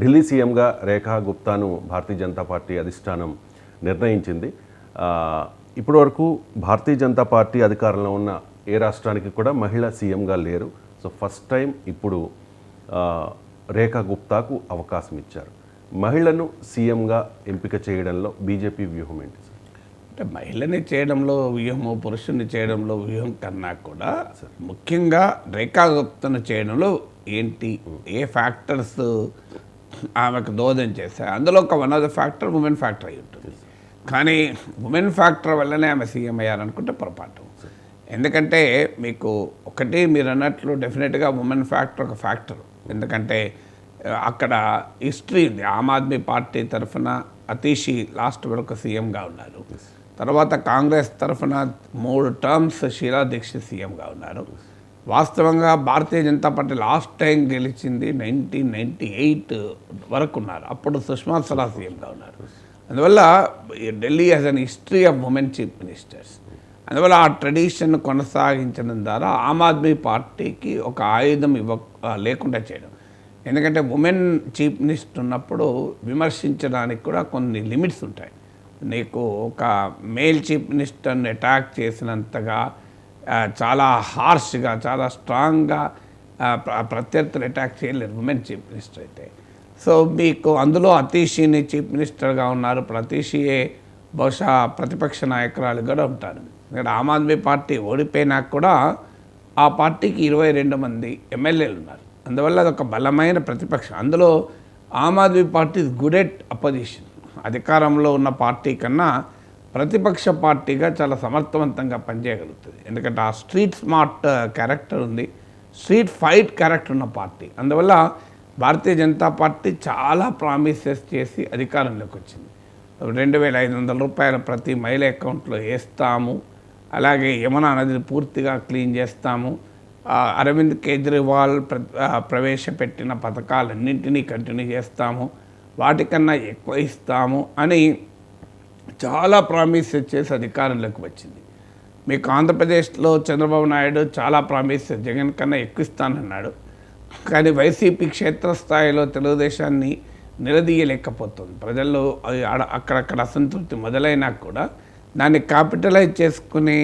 ఢిల్లీ సీఎంగా రేఖా గుప్తాను భారతీయ జనతా పార్టీ అధిష్టానం నిర్ణయించింది. ఇప్పటి వరకు భారతీయ జనతా పార్టీ అధికారంలో ఉన్న ఏ రాష్ట్రానికి కూడా మహిళ సీఎంగా లేరు. సో ఫస్ట్ టైం ఇప్పుడు రేఖా గుప్తాకు అవకాశం ఇచ్చారు. మహిళను సీఎంగా ఎంపిక చేయడంలో బీజేపీ వ్యూహం ఏంటి అంటే మహిళని చేయడంలో వ్యూహము పురుషుని చేయడంలో వ్యూహం కన్నా కూడా ముఖ్యంగా రేఖాగుప్తను చేయడంలో ఏంటి ఏ ఫ్యాక్టర్స్ ఆమెకు దోదం చేశాయి అందులో ఒక one of the factor women factor అయి ఉంటుంది. కానీ ఉమెన్ ఫ్యాక్టర్ వల్లనే ఆమె సీఎం అయ్యారనుకుంటే పొరపాటు. ఎందుకంటే మీకు ఒకటి మీరు అన్నట్లు డెఫినెట్గా ఉమెన్ ఫ్యాక్టర్ ఒక ఫ్యాక్టర్ ఎందుకంటే అక్కడ హిస్టరీ ఉంది. ఆమ్ ఆద్మీ పార్టీ తరఫున అతీషి లాస్ట్ వరకు సీఎంగా ఉన్నారు. తర్వాత కాంగ్రెస్ తరఫున మూడు టర్మ్స్ షీలా దీక్షిత్ సీఎంగా ఉన్నారు. వాస్తవంగా Bharatiya Janata party last time గెలిచింది నైన్టీన్ నైంటీ ఎయిట్ వరకు ఉన్నారు. అప్పుడు సుష్మా స్వరాజ్ సీఎంగా ఉన్నారు. అందువల్ల Delhi as an history of women chief ministers అందువల్ల ఆ ట్రెడిషన్ కొనసాగించడం ద్వారా ఆమ్ ఆద్మీ పార్టీకి ఒక ఆయుధం ఇవ్వ లేకుండా చేయడం. ఎందుకంటే ఉమెన్ చీఫ్ మినిస్టర్ ఉన్నప్పుడు విమర్శించడానికి కూడా కొన్ని లిమిట్స్ ఉంటాయి. నీకు ఒక మేల్ చీఫ్ మినిస్టర్ని అటాక్ చేసినంతగా చాలా హార్ష్గా చాలా స్ట్రాంగ్గా ప్రత్యర్థులు అటాక్ చేయలేరు ఉమెన్ చీఫ్ మినిస్టర్ అయితే. సో మీకు అందులో అతీషిని చీఫ్ మినిస్టర్గా ఉన్నారు. ప్రతీషియే బహుశా ప్రతిపక్ష నాయకురాలు కూడా ఉంటారు. ఇక్కడ ఆమ్ ఆద్మీ పార్టీ ఓడిపోయినాక కూడా ఆ పార్టీకి ఇరవై రెండు మంది ఎమ్మెల్యేలు ఉన్నారు. అందువల్ల అదొక బలమైన ప్రతిపక్షం. అందులో Aam Aadmi party good at opposition అధికారంలో ఉన్న పార్టీ కన్నా ప్రతిపక్ష పార్టీగా చాలా సమర్థవంతంగా పనిచేయగలుగుతుంది. ఎందుకంటే ఆ స్ట్రీట్ స్మార్ట్ క్యారెక్టర్ ఉంది. స్ట్రీట్ ఫైట్ క్యారెక్టర్ ఉన్న పార్టీ. అందువల్ల భారతీయ జనతా పార్టీ చాలా ప్రామిసెస్ చేసి అధికారంలోకి వచ్చింది. రెండు వేల ఐదు వందల రూపాయలు ప్రతి మహిళ అకౌంట్లో వేస్తాము. అలాగే యమునా నదిని పూర్తిగా క్లీన్ చేస్తాము. అరవింద్ కేజ్రీవాల్ ప్ర ప్రవేశపెట్టిన పథకాలన్నింటినీ కంటిన్యూ చేస్తాము. వాటికన్నా ఎక్కువ ఇస్తాము అని చాలా ప్రామిసెస్ చేసి అధికారంలోకి వచ్చింది. మీకు ఆంధ్రప్రదేశ్లో చంద్రబాబు నాయుడు చాలా ప్రామిస్ జగన్ కన్నా ఎక్కువ ఇస్తానన్నాడు కానీ వైసీపీ క్షేత్రస్థాయిలో తెలుగుదేశాన్ని నిలదీయలేకపోతుంది. ప్రజల్లో అది అక్కడక్కడ అసంతృప్తి మొదలైనా కూడా దాన్ని క్యాపిటలైజ్ చేసుకునే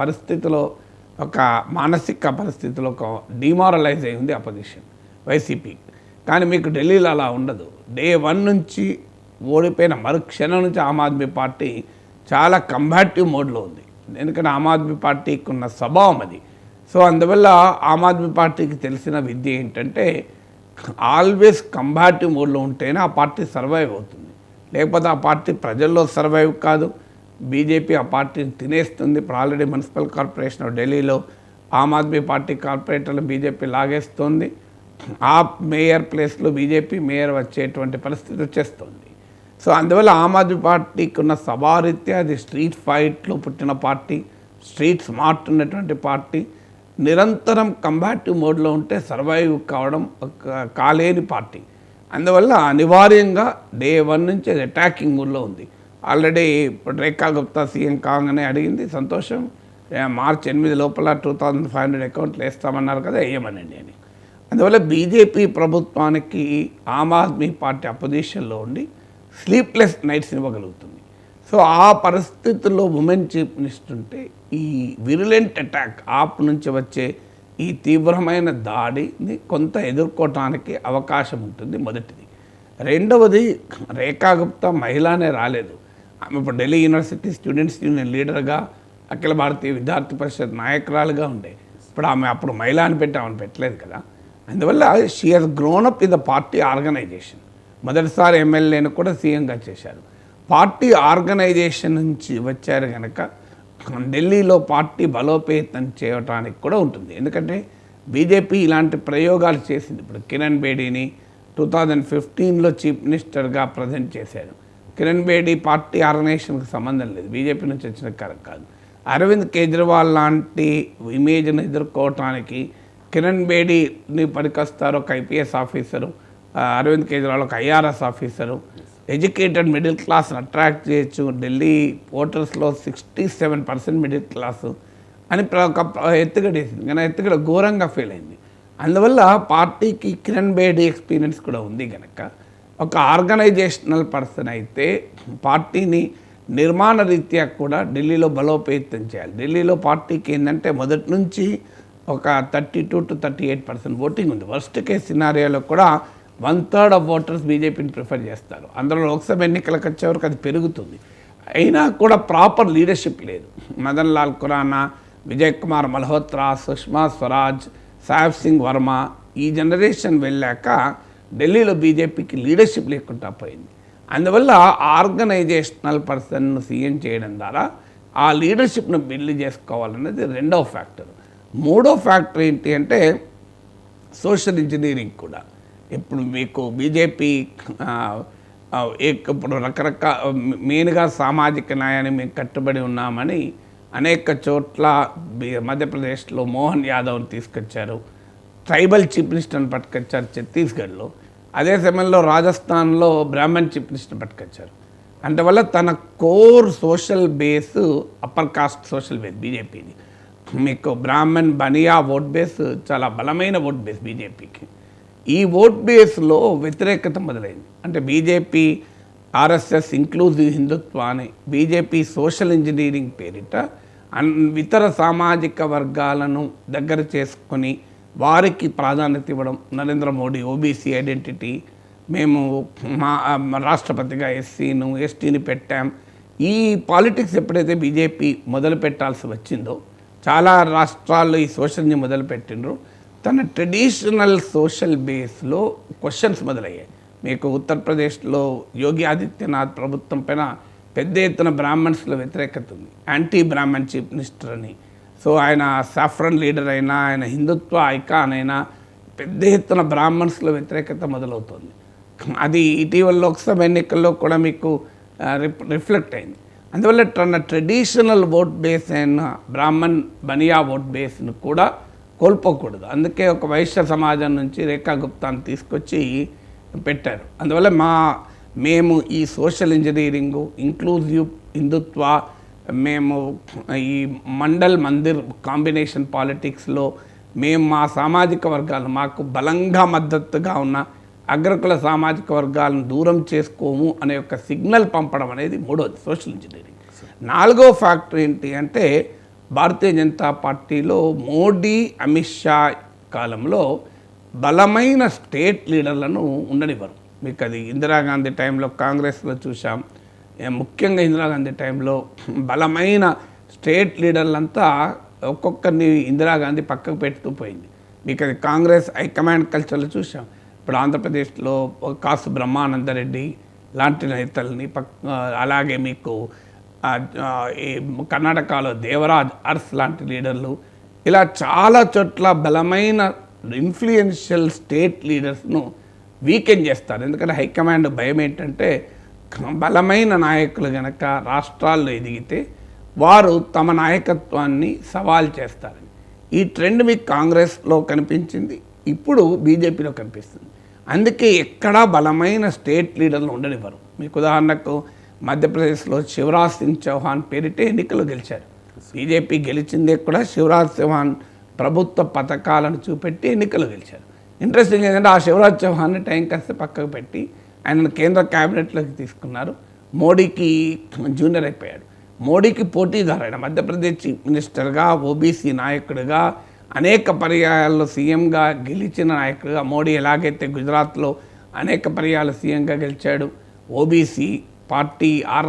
పరిస్థితిలో ఒక మానసిక పరిస్థితిలో ఒక డిమారలైజ్ అయింది అపోజిషన్ వైసీపీ కానీ మీకు ఢిల్లీలో అలా ఉండదు. డే వన్ నుంచి ఓడిపోయిన మరుక్షణం నుంచి ఆమ్ ఆద్మీ పార్టీ చాలా కంబాటివ్ మోడ్లో ఉంది. ఎందుకంటే ఆమ్ ఆద్మీ పార్టీకి ఉన్న స్వభావం అది. సో అందువల్ల ఆమ్ ఆద్మీ పార్టీకి తెలిసిన విద్య ఏంటంటే ఆల్వేస్ కంబాటివ్ మోడ్లో ఉంటేనే ఆ పార్టీ సర్వైవ్ అవుతుంది. లేకపోతే ఆ పార్టీ ప్రజల్లో సర్వైవ్ కాదు. బీజేపీ ఆ పార్టీని తినేస్తుంది. ఇప్పుడు ఆల్రెడీ మున్సిపల్ కార్పొరేషన్ ఆఫ్ ఢిల్లీలో ఆమ్ ఆద్మీ పార్టీ కార్పొరేటర్లు బీజేపీ లాగేస్తోంది. ఆ మేయర్ ప్లేస్లో బీజేపీ మేయర్ వచ్చేటువంటి పరిస్థితి వచ్చేస్తుంది. సో అందువల్ల ఆమ్ ఆద్మీ పార్టీకి ఉన్న సభారీత్యా అది స్ట్రీట్ ఫైట్లో పుట్టిన పార్టీ స్ట్రీట్ స్మార్ట్ ఉన్నటువంటి పార్టీ నిరంతరం కంబాటివ్ మోడ్లో ఉంటే సర్వైవ్ కావడం ఒక కాలేని పార్టీ. అందువల్ల అనివార్యంగా డే వన్ నుంచి అది అటాకింగ్ మూడ్లో ఉంది. ఆల్రెడీ ఇప్పుడు రేఖా గుప్తా సీఎం కాగానే అడిగింది సంతోషం మార్చ్ మార్చి ఎనిమిది లోపల టూ థౌజండ్ ఫైవ్ హండ్రెడ్ అకౌంట్లు వేస్తామన్నారు కదా వేయమనండి అని అందువల్ల బీజేపీ ప్రభుత్వానికి ఆమ్ ఆద్మీ పార్టీ అపోజిషన్లో ఉండి స్లీప్లెస్ నైట్స్ ఇవ్వగలుగుతుంది. సో ఆ పరిస్థితుల్లో ఉమెన్ చీఫ్ మినిస్టర్ ఉంటే ఈ విరులెంట్ అటాక్ ఆప్ నుంచి వచ్చే ఈ తీవ్రమైన దాడిని కొంత ఎదుర్కోవటానికి అవకాశం ఉంటుంది మొదటిది. రెండవది రేఖా గుప్తా మహిళనే రాలేదు. ఆమె ఇప్పుడు ఢిల్లీ యూనివర్సిటీ స్టూడెంట్స్ యూనియన్ లీడర్గా అఖిల భారతీయ విద్యార్థి పరిషత్ నాయకురాలుగా ఉండే. ఇప్పుడు ఆమె అప్పుడు మహిళ అని పెట్టి ఆమెను పెట్టలేదు కదా. అందువల్ల she has grown up in the party organisation మొదటిసారి ఎమ్మెల్యేను కూడా సీఎంగా చేశారు. పార్టీ ఆర్గనైజేషన్ నుంచి వచ్చారు కనుక ఢిల్లీలో పార్టీ బలోపేతం చేయటానికి కూడా ఉంటుంది. ఎందుకంటే బీజేపీ ఇలాంటి ప్రయోగాలు చేసింది. ఇప్పుడు కిరణ్ బేడీని టూ థౌజండ్ ఫిఫ్టీన్లో చీఫ్ మినిస్టర్గా ప్రజెంట్ చేశారు. కిరణ్ బేడీ పార్టీ ఆర్గనైజేషన్కి సంబంధం లేదు. బీజేపీ నుంచి వచ్చిన కారణం కాదు. అరవింద్ కేజ్రీవాల్ లాంటి ఇమేజ్ను ఎదుర్కోవటానికి కిరణ్ బేడీని పనికొస్తారు ఒక ఐపీఎస్ ఆఫీసరు అరవింద్ కేజ్రీవాల్ ఒక ఐఆర్ఎస్ ఆఫీసరు. ఎడ్యుకేటెడ్ మిడిల్ క్లాస్ని అట్రాక్ట్ చేయొచ్చు. Delhi ఓటర్స్లో sixty seven percent middle class అని ప్ర- ఒక ఎత్తుగడేసింది. కానీ ఎత్తుగడ ఘోరంగా ఫెయిల్ అయింది. అందువల్ల పార్టీకి కిరణ్ బేడి ఎక్స్పీరియన్స్ కూడా ఉంది కనుక ఒక ఆర్గనైజేషనల్ పర్సన్ అయితే పార్టీని నిర్మాణ రీత్యా కూడా ఢిల్లీలో బలోపేతం చేయాలి. ఢిల్లీలో పార్టీకి ఏంటంటే మొదటి నుంచి ఒక thirty two to thirty eight percent voting ఉంది. వర్స్ట్ కేస్ సినారియోలో కూడా వన్ థర్డ్ ఆఫ్ ఓటర్స్ బీజేపీని ప్రిఫర్ చేస్తారు. అందులో లోక్సభ ఎన్నికలకు వచ్చే వరకు అది పెరుగుతుంది. అయినా కూడా ప్రాపర్ లీడర్షిప్ లేదు. మదన్ లాల్ ఖురానా విజయ్ కుమార్ మల్హోత్రా సుష్మా స్వరాజ్ సాహెబ్ సింగ్ వర్మ ఈ జనరేషన్ వెళ్ళాక ఢిల్లీలో బీజేపీకి లీడర్షిప్ లేకుండా పోయింది. అందువల్ల ఆర్గనైజేషనల్ పర్సన్ సీఎం చేయడం ద్వారా ఆ లీడర్షిప్ను బిల్డ్ చేసుకోవాలన్నది రెండవ ఫ్యాక్టర్. మూడో ఫ్యాక్టర్ ఏంటి అంటే సోషల్ ఇంజనీరింగ్ కూడా. ఇప్పుడు మీకు బీజేపీ ఇప్పుడు రకరకాల మెయిన్గా సామాజిక న్యాయాన్ని మేము కట్టుబడి ఉన్నామని అనేక చోట్ల మధ్యప్రదేశ్లో మోహన్ యాదవ్ని తీసుకొచ్చారు. ట్రైబల్ చీఫ్ మినిస్టర్ని పట్టుకొచ్చారు ఛత్తీస్గఢ్లో. అదే సమయంలో రాజస్థాన్లో బ్రాహ్మణ్ చీఫ్ మినిస్టర్ని పట్టుకొచ్చారు. అందువల్ల తన core social base upper caste social base బీజేపీది. మీకు బ్రాహ్మణ్ బనియా ఓట్ బేస్ చాలా బలమైన ఓట్ బేస్ బీజేపీకి. ఈ ఓట్ బేస్లో వ్యతిరేకత మొదలైంది. అంటే బీజేపీ ఆర్ఎస్ఎస్ ఇంక్లూజివ్ హిందుత్వ అనే బీజేపీ సోషల్ ఇంజనీరింగ్ పేరిట అన్ ఇతర సామాజిక వర్గాలను దగ్గర చేసుకొని వారికి ప్రాధాన్యత ఇవ్వడం నరేంద్ర మోడీ ఓబీసీ ఐడెంటిటీ మేము మా రాష్ట్రపతిగా ఎస్సీను ఎస్టీని పెట్టాం. ఈ పాలిటిక్స్ ఎప్పుడైతే బీజేపీ మొదలు పెట్టాల్సి వచ్చిందో చాలా రాష్ట్రాల్లో ఈ సోషల్ని మొదలుపెట్టిండ్రు. తన ట్రెడిషనల్ సోషల్ బేస్లో క్వశ్చన్స్ మొదలయ్యాయి. మీకు ఉత్తరప్రదేశ్లో యోగి ఆదిత్యనాథ్ ప్రభుత్వం పైన పెద్ద ఎత్తున బ్రాహ్మణ్స్లో వ్యతిరేకత ఉంది. యాంటీ బ్రాహ్మణ్ చీఫ్ మినిస్టర్ అని. సో ఆయన సాఫ్రన్ లీడర్ అయినా ఆయన హిందుత్వ ఐకాన్ అయినా పెద్ద ఎత్తున బ్రాహ్మణ్స్లో వ్యతిరేకత మొదలవుతుంది. అది ఇటీవల లోక్సభ ఎన్నికల్లో కూడా మీకు రిఫ్లెక్ట్ అయింది. అందువల్ల తన ట్రెడిషనల్ ఓట్ బేస్ అయిన బ్రాహ్మణ్ బనియా ఓట్ బేస్ను కూడా కోల్పోకూడదు. అందుకే ఒక వైశ్య సమాజం నుంచి రేఖా గుప్తాను తీసుకొచ్చి పెట్టారు. అందువల్ల మా మేము ఈ సోషల్ ఇంజనీరింగు ఇంక్లూజివ్ హిందుత్వ మేము ఈ మండల్ మందిర్ కాంబినేషన్ పాలిటిక్స్లో మేము మా సామాజిక వర్గాలు మాకు బలంగా మద్దతుగా ఉన్న అగ్రకుల సామాజిక వర్గాలను దూరం చేసుకోము అనే ఒక సిగ్నల్ పంపడం అనేది మూడోది సోషల్ ఇంజనీరింగ్. నాలుగో ఫ్యాక్టర్ ఏంటి అంటే భారతీయ జనతా పార్టీలో మోడీ అమిత్ షా కాలంలో బలమైన స్టేట్ లీడర్లను ఉండనివ్వరు. మీకు అది ఇందిరాగాంధీ టైంలో కాంగ్రెస్లో చూసాం ముఖ్యంగా ఇందిరాగాంధీ టైంలో బలమైన స్టేట్ లీడర్లంతా ఒక్కొక్కరిని ఇందిరాగాంధీ పక్కకు పెడుతూ పోయింది. మీకు అది కాంగ్రెస్ హైకమాండ్ కల్చర్లో చూసాం ఇప్పుడు ఆంధ్రప్రదేశ్లో కాసు బ్రహ్మానందరెడ్డి లాంటి నేతల్ని పక్ అలాగే మీకు కర్ణాటకలో దేవరాజ్ అర్స్ లాంటి లీడర్లు ఇలా చాలా చోట్ల బలమైన ఇన్ఫ్లుయెన్షియల్ స్టేట్ లీడర్స్ను వీకెండ్ చేస్తారు. ఎందుకంటే హైకమాండ్ భయం ఏంటంటే బలమైన నాయకులు గనక రాష్ట్రాల్లో ఎదిగితే వారు తమ నాయకత్వాన్ని సవాల్ చేస్తారు. ఈ ట్రెండ్ మీకు కాంగ్రెస్లో కనిపించింది ఇప్పుడు బీజేపీలో కనిపిస్తుంది. అందుకే ఎక్కడా బలమైన స్టేట్ లీడర్లు ఉండనివ్వరు. మీకు ఉదాహరణకు మధ్యప్రదేశ్లో శివరాజ్ సింగ్ చౌహాన్ పేరిటే ఎన్నికలు గెలిచారు. బీజేపీ గెలిచిందే కూడా శివరాజ్ చౌహాన్ ప్రభుత్వ పథకాలను చూపెట్టి ఎన్నికలు గెలిచారు. ఇంట్రెస్టింగ్ ఏంటంటే ఆ శివరాజ్ చౌహాన్ని టైం కాస్త పక్కకు పెట్టి ఆయనను కేంద్ర క్యాబినెట్లోకి తీసుకున్నారు. మోడీకి జూనియర్ అయిపోయాడు. మోడీకి పోటీదారు ఆయన మధ్యప్రదేశ్ చీఫ్ మినిస్టర్గా ఓబీసీ నాయకుడిగా అనేక పర్యాయాల్లో సీఎంగా గెలిచిన నాయకుడిగా మోడీ ఎలాగైతే గుజరాత్లో అనేక పర్యాలు సీఎంగా గెలిచాడు ఓబీసీ పార్టీ ఆర్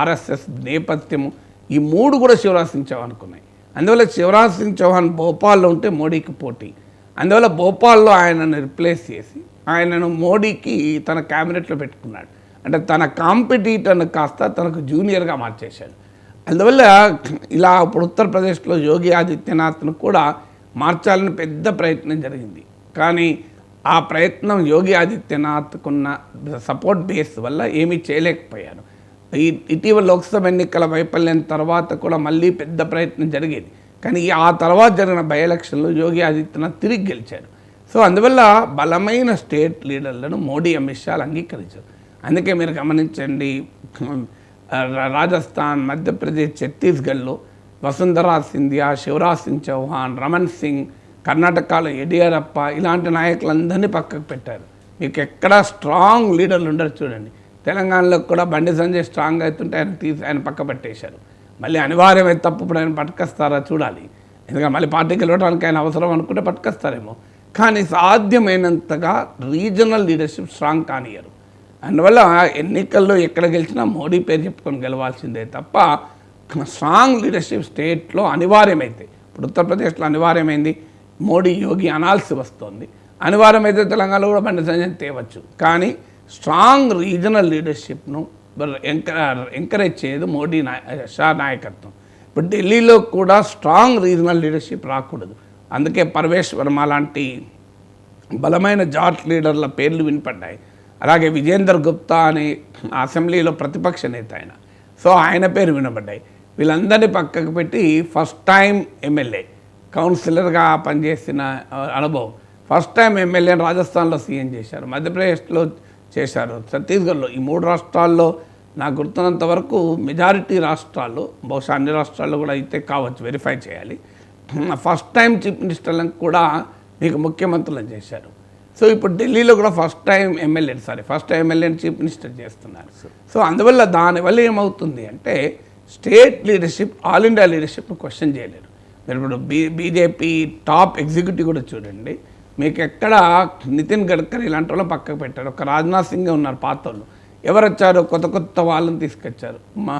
ఆర్ఎస్ఎస్ నేపథ్యము ఈ మూడు కూడా శివరాజ్ సింగ్ చౌహాన్ అనుకున్నాయి అందువల్ల శివరాజ్ సింగ్ చౌహాన్ భోపాల్లో ఉంటే మోడీకి పోటీ. అందువల్ల భోపాల్లో ఆయనను రిప్లేస్ చేసి ఆయనను మోడీకి తన క్యాబినెట్లో పెట్టుకున్నాడు. అంటే తన కాంపిటీటర్ను కాస్త తనకు జూనియర్గా మార్చేశాడు. అందువల్ల ఇలా ఇప్పుడు ఉత్తరప్రదేశ్లో యోగి ఆదిత్యనాథ్ను కూడా మార్చాలని పెద్ద ప్రయత్నం జరిగింది. కానీ ఆ ప్రయత్నం యోగి ఆదిత్యనాథ్కున్న సపోర్ట్ బేస్ వల్ల ఏమీ చేయలేకపోయారు. ఈ ఇటీవల లోక్సభ ఎన్నికల వైఫల్యం తర్వాత కూడా మళ్ళీ పెద్ద ప్రయత్నం జరిగేది. కానీ ఆ తర్వాత జరిగిన బై ఎలక్షన్లో యోగి ఆదిత్యనాథ్ తిరిగి గెలిచారు. సో అందువల్ల బలమైన స్టేట్ లీడర్లను మోడీ అమిత్ షాలు అంగీకరించారు. అందుకే మీరు గమనించండి రా- రాజస్థాన్ మధ్యప్రదేశ్ ఛత్తీస్గఢ్లో వసుంధరా సింధియా శివరాజ్ సింగ్ చౌహాన్ రమణ్ సింగ్ కర్ణాటకలో యడియూరప్ప ఇలాంటి నాయకులందరినీ పక్కకు పెట్టారు. మీకు ఎక్కడా స్ట్రాంగ్ లీడర్లు ఉండరు చూడండి. తెలంగాణలో కూడా బండి సంజయ్ స్ట్రాంగ్ అవుతుంటే ఆయన తీసి ఆయన పక్క పెట్టేశారు. మళ్ళీ అనివార్యమైన తప్పు ఇప్పుడు ఆయన పట్టుకొస్తారా చూడాలి. ఎందుకంటే మళ్ళీ పార్టీకి వెళ్ళడానికి ఆయన అవసరం అనుకుంటే పట్టుకొస్తారేమో. కానీ సాధ్యమైనంతగా రీజనల్ లీడర్షిప్ స్ట్రాంగ్ కానియరు అందువల్ల ఎన్నికల్లో ఎక్కడ గెలిచినా మోడీ పేరు చెప్పుకొని గెలవాల్సిందే తప్ప స్ట్రాంగ్ లీడర్షిప్ స్టేట్లో అనివార్యమైతే ఇప్పుడు ఉత్తరప్రదేశ్లో అనివార్యమైంది. మోడీ యోగి అనాల్సి వస్తుంది. అనివార్యమైతే తెలంగాణలో కూడా బండి సంజయ్ తేవచ్చు. కానీ స్ట్రాంగ్ రీజనల్ లీడర్షిప్ను ఎంకరేజ్ చేయదు మోడీ షా నాయకత్వం. ఇప్పుడు ఢిల్లీలో కూడా స్ట్రాంగ్ రీజనల్ లీడర్షిప్ రాకూడదు. అందుకే పరమేశ్ వర్మ లాంటి బలమైన జాట్ లీడర్ల పేర్లు వినపడ్డాయి. అలాగే విజేందర్ గుప్తా అనే అసెంబ్లీలో ప్రతిపక్ష నేత ఆయన. సో ఆయన పేరు వినబడ్డాయి వీళ్ళందరినీ పక్కకు పెట్టి ఫస్ట్ టైం ఎమ్మెల్యే. కౌన్సిలర్గా పనిచేసిన అనుభవం. ఫస్ట్ టైం ఎమ్మెల్యేని రాజస్థాన్లో సీఎం చేశారు మధ్యప్రదేశ్లో చేశారు ఛత్తీస్గఢ్లో. ఈ మూడు రాష్ట్రాల్లో నాకు గుర్తున్నంత వరకు మెజారిటీ రాష్ట్రాల్లో బహుశా అన్ని రాష్ట్రాల్లో కూడా అయితే కావచ్చు వెరిఫై చేయాలి. ఫస్ట్ టైం చీఫ్ మినిస్టర్లను కూడా మీకు ముఖ్యమంత్రులను చేశారు. సో ఇప్పుడు ఢిల్లీలో కూడా first time MLA sorry first time ఎమ్మెల్యేని చీఫ్ మినిస్టర్ చేస్తున్నారు. సో అందువల్ల దానివల్ల ఏమవుతుంది అంటే state leadership all India leadership question చేయలేరు. ఇప్పుడు బీ బీజేపీ టాప్ ఎగ్జిక్యూటివ్ కూడా చూడండి. మీకు ఎక్కడ నితిన్ గడ్కరీ ఇలాంటి వాళ్ళు పక్కకు పెట్టారు. ఒక రాజ్నాథ్ సింగ్ ఉన్నారు పాత వాళ్ళు ఎవరు వచ్చారు కొత్త కొత్త వాళ్ళని తీసుకొచ్చారు. మా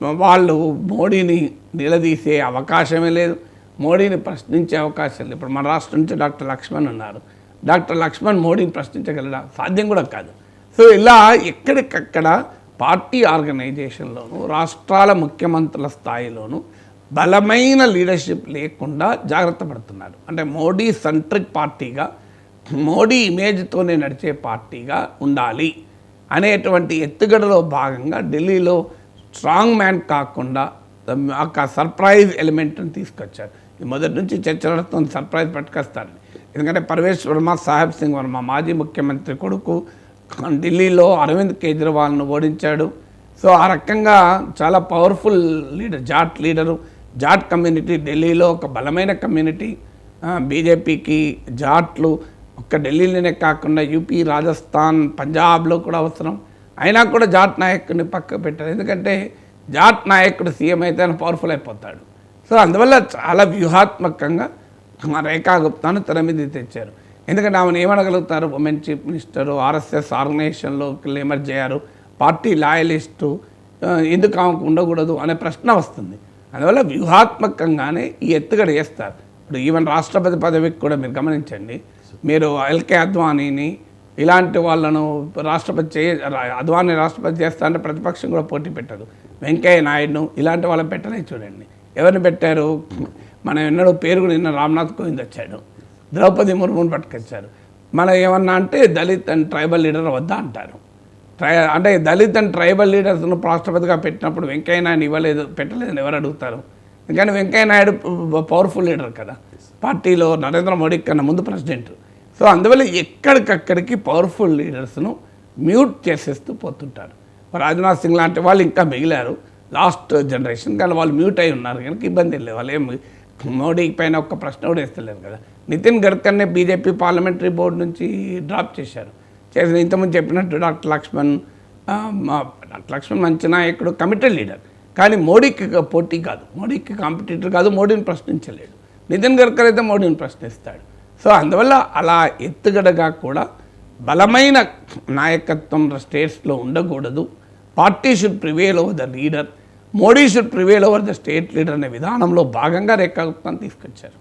వాళ్ళు మోడీని నిలదీసే అవకాశమే లేదు. మోడీని ప్రశ్నించే అవకాశం లేదు. ఇప్పుడు మన రాష్ట్రం నుంచి డాక్టర్ లక్ష్మణ్ ఉన్నారు. డాక్టర్ లక్ష్మణ్ మోడీని ప్రశ్నించగలడా? సాధ్యం కూడా కాదు. సో ఇలా ఎక్కడికక్కడ పార్టీ ఆర్గనైజేషన్లోను రాష్ట్రాల ముఖ్యమంత్రుల స్థాయిలోనూ బలమైన లీడర్షిప్ లేకుండా జాగ్రత్త పడుతున్నారు. అంటే మోడీ సెంట్రిక్ పార్టీగా మోడీ ఇమేజ్తోనే నడిచే పార్టీగా ఉండాలి అనేటువంటి ఎత్తుగడలో భాగంగా ఢిల్లీలో స్ట్రాంగ్ మ్యాన్ కాకుండా ఒక సర్ప్రైజ్ ఎలిమెంట్ని తీసుకొచ్చారు. ఈ మొదటి నుంచి చర్చ నడుస్తుంది సర్ప్రైజ్ పట్టుకొస్తారని ఎందుకంటే పరవేశ్ వర్మ సాహెబ్ సింగ్ వర్మ మాజీ ముఖ్యమంత్రి కొడుకు ఢిల్లీలో అరవింద్ కేజ్రీవాల్ను ఓడించాడు. సో ఆ రకంగా చాలా powerful leader Jat leader. Jat community ఢిల్లీలో ఒక బలమైన కమ్యూనిటీ బీజేపీకి జాట్లు ఒక్క ఢిల్లీలోనే కాకుండా యూపీ రాజస్థాన్ పంజాబ్లో కూడా అవసరం. అయినా కూడా జాట్ నాయకుడిని పక్క పెట్టారు. ఎందుకంటే జాట్ నాయకుడు సీఎం అయితే ఆయన పవర్ఫుల్ అయిపోతాడు. సో అందువల్ల చాలా వ్యూహాత్మకంగా రేఖా గుప్తాను తెర మీద తెచ్చారు. ఎందుకంటే ఆమెను ఏమనగలుగుతారు? ఉమెన్ చీఫ్ మినిస్టరు ఆర్ఎస్ఎస్ ఆర్గనైజేషన్లోకి ఎమర్జ్ చేయారు పార్టీ లాయలిస్టు ఎందుకు ఆమెకు ఉండకూడదు? అనే ప్రశ్న వస్తుంది. అందువల్ల వ్యూహాత్మకంగానే ఈ ఎత్తుగడ వేస్తారు. ఇప్పుడు ఈవెన్ రాష్ట్రపతి పదవికి కూడా మీరు గమనించండి. మీరు ఎల్కే అద్వానీని ఇలాంటి వాళ్ళను రాష్ట్రపతి చే రా- అద్వానీ రాష్ట్రపతి చేస్తా అంటే ప్రతిపక్షం కూడా పోటీ పెట్టదు. వెంకయ్య నాయుడును ఇలాంటి వాళ్ళని పెట్టనే చూడండి. ఎవరిని పెట్టారు? మనం ఎన్నడూ పేరు కూడా నిన్న రామ్నాథ్ కోవింద్ వచ్చాడు. ద్రౌపది ముర్మును పట్టుకొచ్చారు. మనం ఏమన్నా అంటే దళిత్ అండ్ ట్రైబల్ లీడర్ వద్దా అంటారు. ట్రై అంటే దళిత్ అండ్ ట్రైబల్ లీడర్స్ను రాష్ట్రపతిగా పెట్టినప్పుడు వెంకయ్య నాయుడు ఇవ్వలేదు పెట్టలేదని ఎవరు అడుగుతారు? ఎందుకంటే వెంకయ్య నాయుడు పవర్ఫుల్ లీడర్ కదా. పార్టీలో నరేంద్ర మోడీ కన్నా ముందు ప్రెసిడెంట్. సో అందువల్ల ఎక్కడికక్కడికి పవర్ఫుల్ లీడర్స్ను మ్యూట్ చేసేస్తూ పోతుంటారు. రాజ్నాథ్ సింగ్ లాంటి వాళ్ళు ఇంకా మిగిలారు. లాస్ట్ జనరేషన్ కానీ వాళ్ళు మ్యూట్ అయి ఉన్నారు. కనుక ఇబ్బంది లేదు. వాళ్ళు ఏం మోడీ పైన ఒక్క ప్రశ్న కూడా వేస్తలేరు కదా. నితిన్ గడ్కర్నే బీజేపీ పార్లమెంటరీ బోర్డు నుంచి డ్రాప్ చేశారు. చేసిన ఇంతకుముందు చెప్పినట్టు డాక్టర్ లక్ష్మణ్ మా డాక్టర్ లక్ష్మణ్ మంచి నాయకుడు కమిటెడ్ లీడర్. కానీ మోడీకి పోటీ కాదు. మోడీకి కాంపిటీటర్ కాదు మోడీని ప్రశ్నించలేడు. నితిన్ గడ్కర్ అయితే మోడీని ప్రశ్నిస్తాడు. సో అందువల్ల అలా ఎత్తుగడగా కూడా బలమైన నాయకత్వం స్టేట్స్లో ఉండకూడదు. Party should prevail over the leader Modi should prevail over the state leader అనే విధానంలో భాగంగా రేఖాగుప్తాన్ని తీసుకొచ్చారు.